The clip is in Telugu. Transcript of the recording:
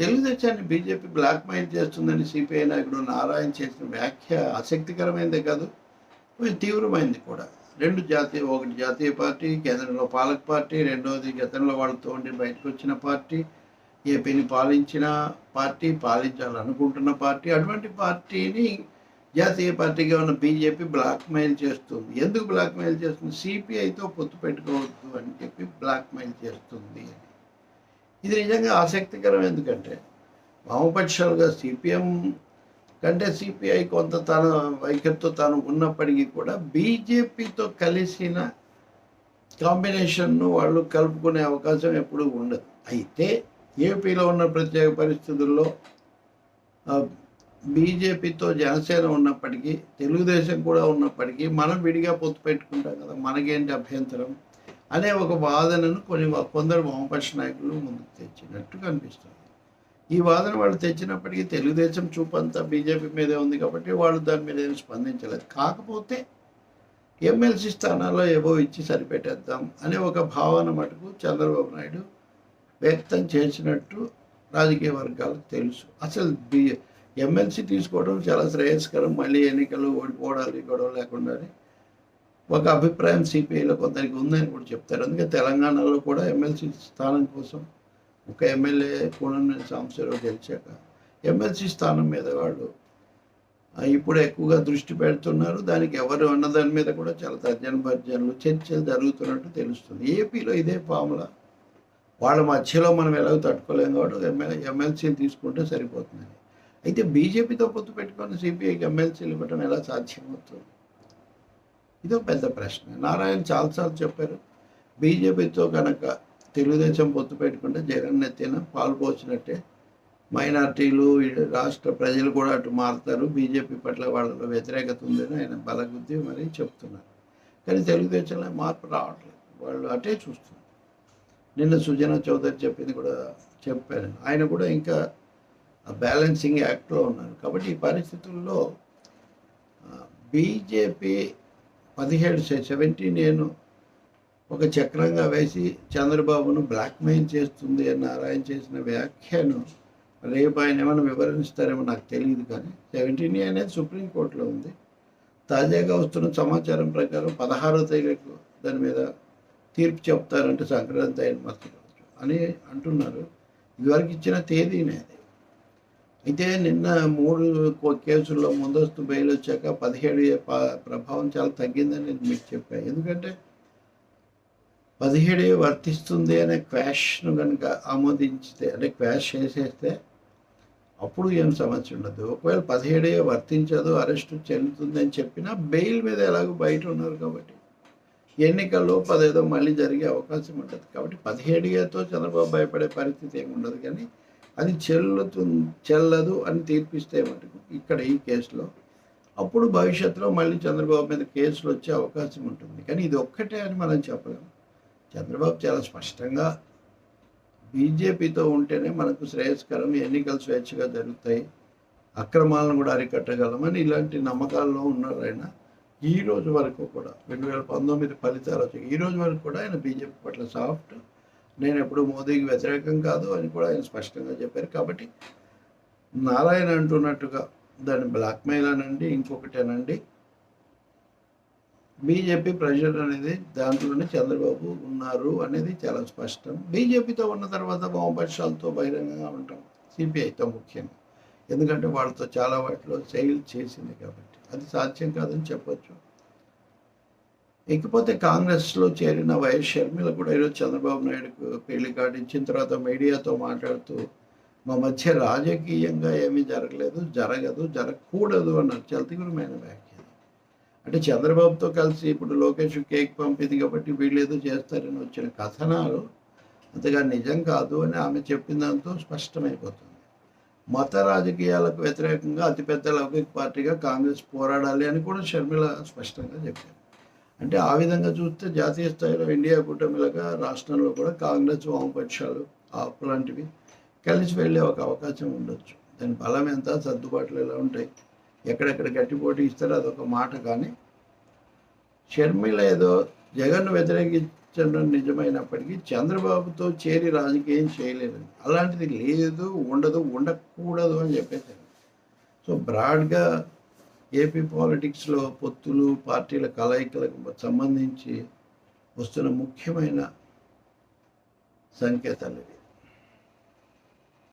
తెలుగుదేశాన్ని బీజేపీ బ్లాక్ మెయిల్ చేస్తుందని సిపిఐ నాయకుడు నారాయణ చేసిన వ్యాఖ్య ఆసక్తికరమైనదే కాదు కొంచెం తీవ్రమైంది కూడా. రెండు జాతీయ ఒకటి జాతీయ పార్టీ కేంద్రంలో పాలక పార్టీ రెండవది గతంలో వాళ్ళతో ఉండి బయటకు వచ్చిన పార్టీ ఏపీని పాలించిన పార్టీ పాలించాలనుకుంటున్న పార్టీ అటువంటి పార్టీని జాతీయ పార్టీగా ఉన్న బీజేపీ బ్లాక్ మెయిల్ చేస్తుంది. ఎందుకు బ్లాక్ మెయిల్ చేస్తుంది? సిపిఐతో పొత్తు పెట్టుకోవద్దు అని చెప్పి బ్లాక్ మెయిల్ చేస్తుంది అని. ఇది నిజంగా ఆసక్తికరం ఎందుకంటే వామపక్షాలుగా సిపిఎం కంటే సిపిఐ కొంత తన వైఖరితో తాను ఉన్నప్పటికీ కూడా బీజేపీతో కలిసిన కాంబినేషన్ను వాళ్ళు కలుపుకునే అవకాశం ఎప్పుడూ ఉండదు. అయితే ఏపీలో ఉన్న ప్రత్యేక పరిస్థితుల్లో బీజేపీతో జనసేన ఉన్నప్పటికీ తెలుగుదేశం కూడా ఉన్నప్పటికీ మనం విడిగా పొత్తు పెట్టుకుంటాం కదా మనకేంటి అభ్యంతరం? అనే ఒక వాదనను కొన్ని కొందరు వామపక్ష నాయకులు ముందుకు తెచ్చినట్టు కనిపిస్తుంది. ఈ వాదన వాళ్ళు తెచ్చినప్పటికీ తెలుగుదేశం చూపంతా బీజేపీ మీదే ఉంది కాబట్టి వాళ్ళు దాని మీద ఏమి స్పందించలేదు. కాకపోతే ఎమ్మెల్సీ స్థానాల్లో ఏవో ఇచ్చి సరిపెట్టేద్దాం అనే ఒక భావన మటుకు చంద్రబాబు నాయుడు వ్యక్తం చేసినట్టు రాజకీయ వర్గాలకు తెలుసు. అసలు బి ఎమ్మెల్సీ తీసుకోవడం చాలా శ్రేయస్కరం. మళ్ళీ ఎన్నికలు ఓడిపోవడాలు గొడవ లేకుండా ఒక అభిప్రాయం సిపిఐలో కొందరికి ఉందని కూడా చెప్తారు. అందుకే తెలంగాణలో కూడా ఎమ్మెల్సీ స్థానం కోసం ఒక ఎమ్మెల్యే కోనమనేని సాంబశివరావు గెలిచాక ఎమ్మెల్సీ స్థానం మీద వాళ్ళు ఇప్పుడు ఎక్కువగా దృష్టి పెడుతున్నారు. దానికి ఎవరు అన్న దాని మీద కూడా చాలా తర్జన భర్జనలు చర్చలు జరుగుతున్నట్టు తెలుస్తుంది. ఏపీలో ఇదే ఫాములా వాళ్ళ మధ్యలో మనం ఎలాగో తట్టుకోలేము కాబట్టి ఎమ్మెల్యే ఎమ్మెల్సీని తీసుకుంటే సరిపోతుంది. అయితే బీజేపీతో పొత్తు పెట్టుకొని సిపిఐకి ఎమ్మెల్సీలు ఇవ్వడం ఎలా సాధ్యమవుతుంది? ఇదో పెద్ద ప్రశ్న. నారాయణ చాలాసార్లు చెప్పారు బీజేపీతో కనుక తెలుగుదేశం పొత్తు పెట్టుకుంటే జగన్ ఎత్తిన పాల్పోసినట్టే మైనార్టీలు ఈ రాష్ట్ర ప్రజలు కూడా అటు మారుతారు బీజేపీ పట్ల వాళ్ళలో వ్యతిరేకత ఉందని ఆయన బలగుద్ది మరి చెప్తున్నారు. కానీ తెలుగుదేశంలో మార్పు రావట్లేదు. వాళ్ళు అటే చూస్తున్నారు. నిన్న సుజనా చౌదరి చెప్పింది కూడా చెప్పాను ఆయన కూడా ఇంకా బ్యాలెన్సింగ్ యాక్ట్లో ఉన్నారు. కాబట్టి ఈ పరిస్థితుల్లో బీజేపీ పదిహేడు సెవెంటీన్ నేను ఒక చక్రంగా వేసి చంద్రబాబును బ్లాక్మెయిల్ చేస్తుంది అని నారాయణ చేసిన వ్యాఖ్యను రేపు ఆయన ఏమైనా వివరణిస్తారేమో నాకు తెలియదు కానీ సెవెంటీన్ అనేది సుప్రీంకోర్టులో ఉంది. తాజాగా వస్తున్న సమాచారం ప్రకారం పదహారో తేదీకు దాని మీద తీర్పు చెప్తారంటే సంక్రాంతి అయిన మరుసటి అని అంటున్నారు. ఇదివరకు ఇచ్చిన తేదీనే అది. అయితే నిన్న మూడు కేసుల్లో ముందస్తు బెయిల్ వచ్చాక పదిహేడు ప్రభావం చాలా తగ్గిందని నేను మీకు చెప్పాను ఎందుకంటే పదిహేడు వర్తిస్తుంది అనే క్వాష్ను కనుక ఆమోదించితే అంటే క్వాష్ చేసేస్తే అప్పుడు ఏం సమస్య ఉండదు. ఒకవేళ పదిహేడే వర్తించదు అరెస్టు చెల్లుతుంది అని చెప్పినా బెయిల్ మీద ఎలాగో బయట ఉన్నారు కాబట్టి ఎన్నికల్లో పదేదో మళ్ళీ జరిగే అవకాశం ఉంటుంది కాబట్టి పదిహేడుతో చంద్రబాబు భయపడే పరిస్థితి ఏమి ఉండదు. కానీ అది చెల్లుతు చెల్లదు అని తీర్పిస్తే మటుకు ఇక్కడ ఈ కేసులో అప్పుడు భవిష్యత్తులో మళ్ళీ చంద్రబాబు మీద కేసులు వచ్చే అవకాశం ఉంటుంది. కానీ ఇది ఒక్కటే అని మనం చెప్పలేము చంద్రబాబు చాలా స్పష్టంగా బీజేపీతో ఉంటేనే మనకు శ్రేయస్కరం ఎన్నికలు స్వేచ్ఛగా జరుగుతాయి. అక్రమాలను కూడా అరికట్టగలమని ఇలాంటి నమ్మకాల్లో ఉన్నారు ఆయన. ఈ రోజు వరకు కూడా రెండు వేల పంతొమ్మిది ఫలితాలు వచ్చాయి. ఈ రోజు వరకు కూడా ఆయన బీజేపీ పట్ల సాఫ్ట్ నేను ఎప్పుడు మోదీకి వ్యతిరేకం కాదు అని కూడా ఆయన స్పష్టంగా చెప్పారు. కాబట్టి నారాయణ అంటున్నట్టుగా దాన్ని బ్లాక్మెయిల్ అనండి ఇంకొకటేనండి బీజేపీ ప్రెషర్ అనేది దాంట్లోనే చంద్రబాబు ఉన్నారు అనేది చాలా స్పష్టం. బీజేపీతో ఉన్న తర్వాత వామపక్షాలతో బహిరంగంగా ఉంటాం. సిపిఐతో ముఖ్యంగా. ఎందుకంటే వాళ్ళతో చాలా వాటిలో సెయిల్ చేసింది కాబట్టి. అది సాధ్యం కాదని చెప్పొచ్చు. ఇకపోతే కాంగ్రెస్లో చేరిన వైఎస్ షర్మిల కూడా ఈరోజు చంద్రబాబు నాయుడుకు పెళ్ళి కాడించిన తర్వాత మీడియాతో మాట్లాడుతూ మా మధ్య రాజకీయంగా ఏమీ జరగలేదు జరగదు జరగకూడదు అన్నారు. చాలా తీవ్రమైన వ్యాఖ్య అంటే చంద్రబాబుతో కలిసి ఇప్పుడు లోకేష్ కేక్ పంపింది కాబట్టి వీళ్ళు ఏదో చేస్తారని వచ్చిన కథనాలు అంతగా నిజం కాదు అని ఆమె చెప్పిన దాంతో స్పష్టమైపోతుంది. మత రాజకీయాలకు వ్యతిరేకంగా అతిపెద్ద లౌకిక పార్టీగా కాంగ్రెస్ పోరాడాలి అని కూడా షర్మిల స్పష్టంగా చెప్పారు. అంటే ఆ విధంగా చూస్తే జాతీయ స్థాయిలో ఇండియా కూటమిలాగా రాష్ట్రంలో కూడా కాంగ్రెస్ వామపక్షాలు ఆపు లాంటివి కలిసి వెళ్ళే ఒక అవకాశం ఉండొచ్చు. దాని బలం ఎంత? సర్దుబాట్లు ఎలా ఉంటాయి? ఎక్కడెక్కడ గట్టి పోటీ ఇస్తారో అదొక మాట. కానీ షర్మిల ఏదో జగన్ను వ్యతిరేకించడం నిజమైనప్పటికీ చంద్రబాబుతో చేరి రాజకీయం చేయలేదండి. అలాంటిది లేదు ఉండదు ఉండకూడదు అని చెప్పేసి. సో బ్రాడ్గా ఏపీ పాలిటిక్స్లో పొత్తులు పార్టీల కలయికలకు సంబంధించి వస్తున్న ముఖ్యమైన సంకేతాలు ఇవి.